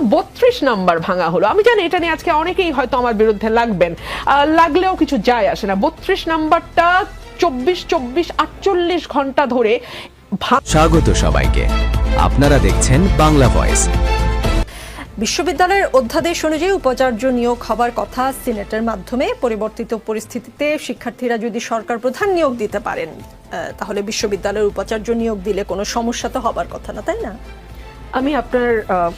বত্রিশ নাম্বার ভাঙা হলো। আমি জানি এটা নিয়ে আজকে অনেকেই হয়তো আমার বিরুদ্ধে লাগবেন। লাগলেও কিছু যায় আসে না। বত্রিশ নাম্বারটা চব্বিশ চব্বিশ আটচল্লিশ ঘণ্টা ধরে স্বাগত সবাইকে। আপনারা দেখছেন বাংলা ভয়েস। বিশ্ববিদ্যালয়ের অধ্যাদেশ অনুযায়ী উপাচার্য নিয়োগ হবার কথা সিনেটের মাধ্যমে। পরিবর্তিত পরিস্থিতিতে শিক্ষার্থীরা যদি সরকার প্রধান নিয়োগ দিতে পারেন আহ, তাহলে বিশ্ববিদ্যালয়ের উপাচার্য নিয়োগ দিলে কোনো সমস্যা তো হবার কথা না তাই না? আমি আপনার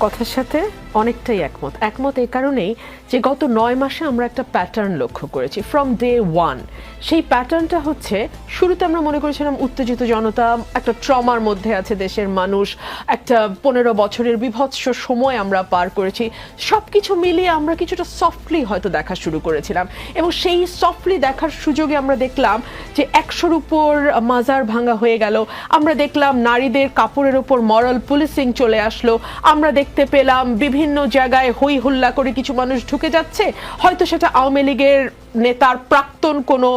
কথার সাথে অনেকটাই একমত। একমত এই কারণেই যে গত নয় মাসে আমরা একটা প্যাটার্ন লক্ষ্য করেছি ফ্রম ডে ওয়ান সেই প্যাটার্নটা হচ্ছে, শুরুতে আমরা মনে করেছিলাম উত্তেজিত জনতা, একটা ট্রমার মধ্যে আছে দেশের মানুষ, একটা পনেরো বছরের বিভৎস সময় আমরা পার করেছি। সব কিছু মিলিয়ে আমরা কিছুটা সফটলি হয়তো দেখা শুরু করেছিলাম। এবং সেই সফটলি দেখার সুযোগে আমরা দেখলাম যে একশোর উপর মাজার ভাঙা হয়ে গেল। আমরা দেখলাম নারীদের কাপড়ের উপর মরাল পুলিশিং চলে আসলো। আমরা দেখতে পেলাম বিভিন্ন জায়গায় হই হুল্লা করে কিছু মানুষ ঢুকে যাচ্ছে। হয়তো সেটা আওয়ামী লীগের নেতার প্রাক্তন কোনো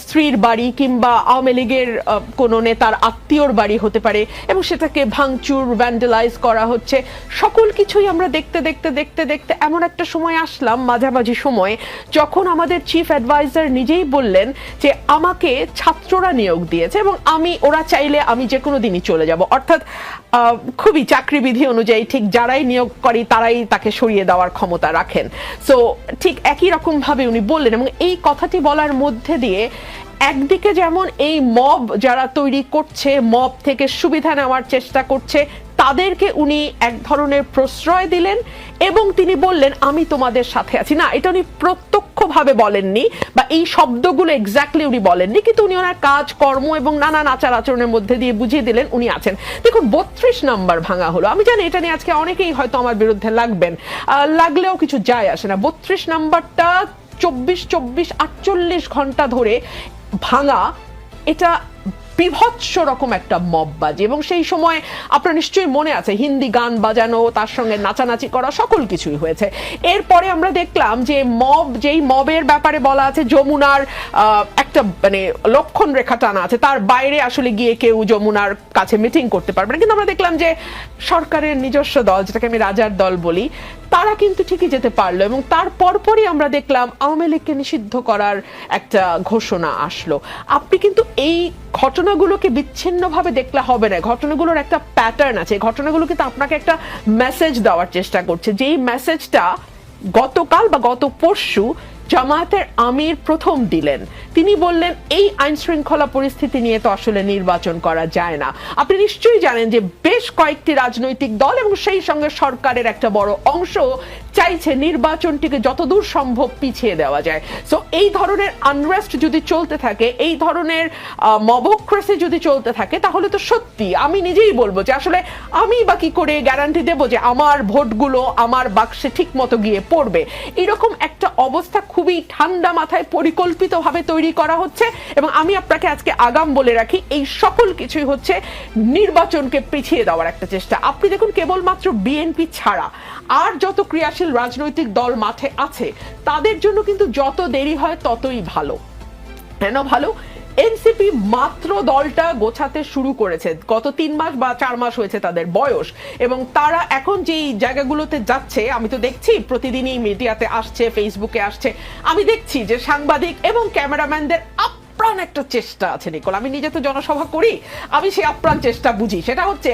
স্ত্রীর বাড়ি কিংবা আওয়ামী লীগের কোনো নেতার আত্মীয়র বাড়ি হতে পারে এবং সেটাকে ভাঙচুর ভ্যান্ডালাইজ করা হচ্ছে। সকল কিছুই আমরা দেখতে দেখতে দেখতে দেখতে এমন একটা সময় আসলাম, মাঝামাঝি সময়ে, যখন আমাদের চিফ অ্যাডভাইজার নিজেই বললেন যে আমাকে ছাত্ররা নিয়োগ দিয়েছে এবং আমি, ওরা চাইলে আমি যে কোনো দিনই চলে যাব। অর্থাৎ খুবই চাকরিবিধি অনুযায়ী ঠিক যারাই নিয়োগ করে তারাই তাকে সরিয়ে দেওয়ার ক্ষমতা রাখেন। সো ঠিক একই রকম ভাবে উনি বললেন এবং এই কথাটি বলার মধ্যে দিয়ে একদিকে যেমন এই মব যারা তৈরি করছে, মব থেকে সুবিধা নেওয়ার চেষ্টা করছে, তাদেরকে উনি এক ধরনের প্রশ্রয় দিলেন এবং তিনি বললেন, আমি তোমাদের সাথে আছি। না, এটা উনি প্রত্যক্ষভাবে বলেননি বা এই শব্দগুলো এক্স্যাক্টলি উনি বলেননি, কিন্তু উনি ওনার কাজ, কর্ম এবং নানান আচার আচরণের মধ্যে দিয়ে বুঝিয়ে দিলেন উনি আছেন। দেখুন, বত্রিশ নাম্বার ভাঙা হলো। আমি জানি এটা নিয়ে আজকে অনেকেই হয়তো আমার বিরুদ্ধে লাগবেন লাগলেও কিছু যায় আসে না। বত্রিশ নাম্বারটা চব্বিশ চব্বিশ, আটচল্লিশ ঘণ্টা ধরে ভাঙা এটা বিভৎস রকম একটা মব বাজে এবং সেই সময় আপনার নিশ্চয়ই মনে আছে, হিন্দি গান বাজানো, তার সঙ্গে নাচানাচি করা, সকল কিছুই হয়েছে। এরপরে আমরা দেখলাম যে মব যেই মবের ব্যাপারে বলা আছে, যমুনার একটা মানে লক্ষণ রেখা টানা আছে। তার বাইরে আসলে গিয়ে কেউ যমুনার কাছে মিটিং করতে পারবে না। কিন্তু আমরা দেখলাম যে সরকারের নিজস্ব দল, যেটাকে আমি রাজার দল বলি, তারা কিন্তু ঠিকই যেতে পারল এবং তার পরপরই আমরা দেখলাম আওয়ামী লীগকে নিষিদ্ধ করার একটা ঘোষণা আসলো। আপনি কিন্তু এই ঘটনাগুলোকে বিচ্ছিন্নভাবে দেখলে হবে না। ঘটনাগুলোর একটা প্যাটার্ন আছে। ঘটনাগুলো কিন্তু আপনাকে একটা মেসেজ দেওয়ার চেষ্টা করছে যেই মেসেজটা গতকাল বা গত পরশু জামায়াতের আমির প্রথম দিলেন। তিনি বললেন, এই আইন শৃঙ্খলা পরিস্থিতি নিয়ে তো আসলে নির্বাচন করা যায় না। আপনি নিশ্চয়ই জানেন যে বেশ কয়েকটি রাজনৈতিক দল এবং সেই সঙ্গে সরকারের একটা বড় অংশ চাইছে নির্বাচনটিকে যতদূর সম্ভব পিছিয়ে দেওয়া যায়। সো এই ধরনের আনরেস্ট যদি চলতে থাকে, এই ধরনের মবক্রেসি যদি চলতে থাকে, তাহলে তো সত্যি, আমি নিজেই বলব যে আসলে আমি বা কি করে গ্যারান্টি দেবো যে আমার ভোটগুলো, আমার বাক্সে ঠিক মতো গিয়ে পড়বে। এরকম একটা অবস্থা খুবই ঠান্ডা মাথায় পরিকল্পিতভাবে তৈরি করা হচ্ছে এবং আমি আপনাকে আজকে আগাম বলে রাখি, এই সকল কিছুই হচ্ছে নির্বাচনকে পিছিয়ে দেওয়ার একটা চেষ্টা। আপনি দেখুন, কেবলমাত্র বিএনপি ছাড়া আর যত ক্রিয়াশীল রাজনৈতিক দল মাঠে আছে। তাদের জন্য কিন্তু যত দেরি হয় ততই ভালো। কেন ভালো? এনসিপি মাত্র দলটা গোছাতে শুরু করেছে। গত তিন মাস বা চার মাস হয়েছে তাদের বয়স। এবং তারা এখন যেই জায়গাগুলোতে যাচ্ছে, আমি তো দেখছি, প্রতিদিনই মিডিয়াতে আসছে ফেসবুকে আসছে। আমি দেখছি যে সাংবাদিক এবং ক্যামেরাম্যানদের আপ্রাণ একটা চেষ্টা আছে, নিকল। আমি নিজে তো জনসভা করি, আমি সেই আপ্রাণ চেষ্টা বুঝি। সেটা হচ্ছে,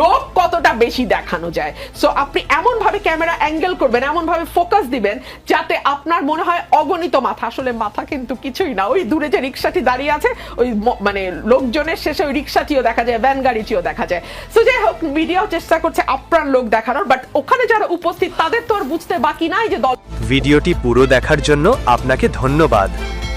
লোক কতটা বেশি দেখানো যায়। সো আপনি এমন ভাবে ক্যামেরা অ্যাঙ্গেল করবেন এমন ভাবে ফোকাস দিবেন, যাতে আপনার মনে হয় অগণিত মাথা। আসলে মাথা কিন্তু কিছুই না। ওই দূরে যে রিক্সাটি দাঁড়িয়ে আছে, ওই মানে লোকজনের শেষে ওই রিক্সাটিও দেখা যায়, ভ্যান গাড়িটিও দেখা যায়। সো যাই হোক, মিডিয়াও চেষ্টা করছে আপ্রাণ লোক দেখানোর বাট ওখানে যারা উপস্থিত, তাদের তো আর বুঝতে বাকি নাই যে দল ভিডিওটি পুরো দেখার জন্য আপনাকে ধন্যবাদ।